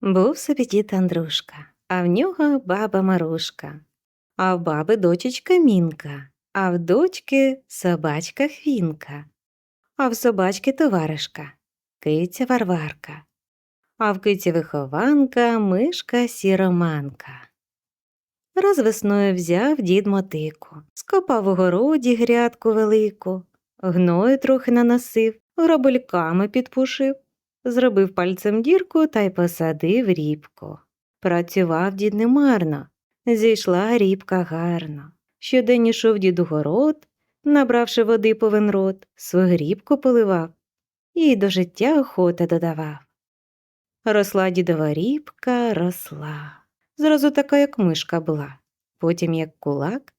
Був собі дід Андрушка, а в нього баба Марушка, а в баби дочечка Мінка, а в дочки собачка Хвінка, а в собачки товаришка, киця Варварка, а в киці вихованка мишка сіроманка. Раз весною взяв дід мотику, скопав у городі грядку велику, гною трохи наносив, гробельками підпушив, зробив пальцем дірку та й посадив рібку. Працював дід немарно, зійшла рібка гарно. Щодень ішов дід у город, набравши води повен рот, свою рібку поливав і до життя охоти додавав. Росла дідова рібка, росла. Зразу така, як мишка була, потім як кулак,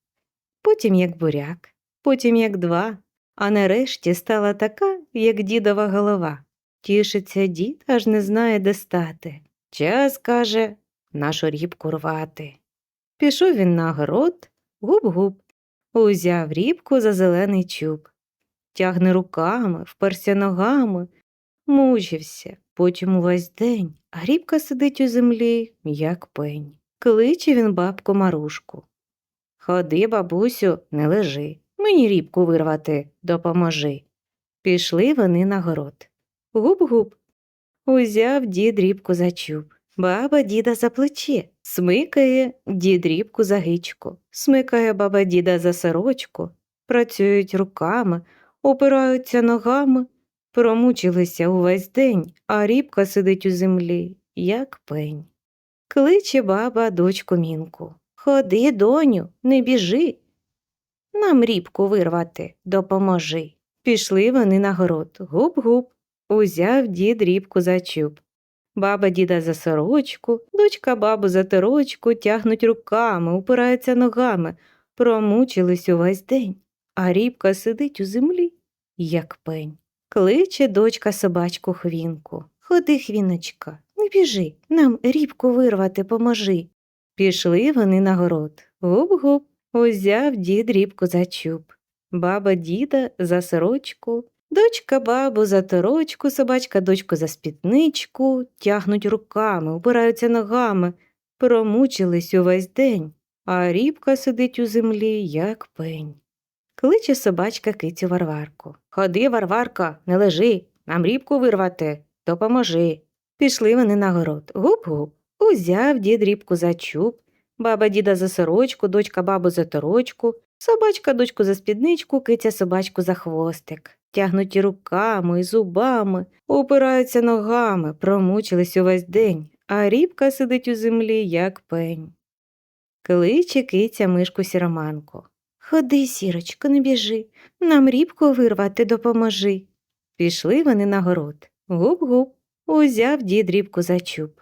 потім як буряк, потім як два, а нарешті стала така, як дідова голова. Тішиться дід, аж не знає, де стати. Час, каже, нашу рібку рвати. Пішов він на город, губ-губ, узяв рібку за зелений чуб. Тягне руками, вперся ногами, мучився, потім увесь день, а рібка сидить у землі, як пень. Кличе він бабку Марушку. Ходи, бабусю, не лежи, мені рібку вирвати, допоможи. Пішли вони на город. Губ-губ. Узяв дід рібку за чуб. Баба діда за плече, смикає дід рібку за гичку, смикає баба діда за сорочку, працюють руками, опираються ногами, промучилися увесь день, а рібка сидить у землі, як пень. Кличе баба дочку мінку. Ходи, доню, не біжи. Нам рібку вирвати, допоможи. Пішли вони на город. Губ-губ. Узяв дід рібку за чуб. Баба діда за сорочку, дочка бабу за торочку тягнуть руками, упираються ногами, промучились увесь день, а рібка сидить у землі, як пень. Кличе дочка собачку хвінку. Ходи, хвіночка, не біжи, нам рібку вирвати поможи. Пішли вони на город. Гуп-гуп, узяв дід рібку за чуб. Баба діда за сорочку, дочка бабу за торочку, собачка дочку за спідничку, тягнуть руками, упираються ногами, промучились увесь день, а рібка сидить у землі, як пень. Кличе собачка кицю Варварку. Ходи, Варварка, не лежи, нам рібку вирвати, допоможи. Пішли вони на город. Гуп-гуп. Узяв дід рібку за чуб, баба діда за сорочку, дочка бабу за торочку, собачка дочку за спідничку, киця собачку за хвостик. Тягнуть руками, і зубами, упираються ногами, промучились увесь день, а рібка сидить у землі, як пень. Кличе киця мишку сіроманку. Ходи, сірочко, не біжи, нам рібку вирвати допоможи. Пішли вони на город. Гуп-гуп. Узяв дід рібку за чуб.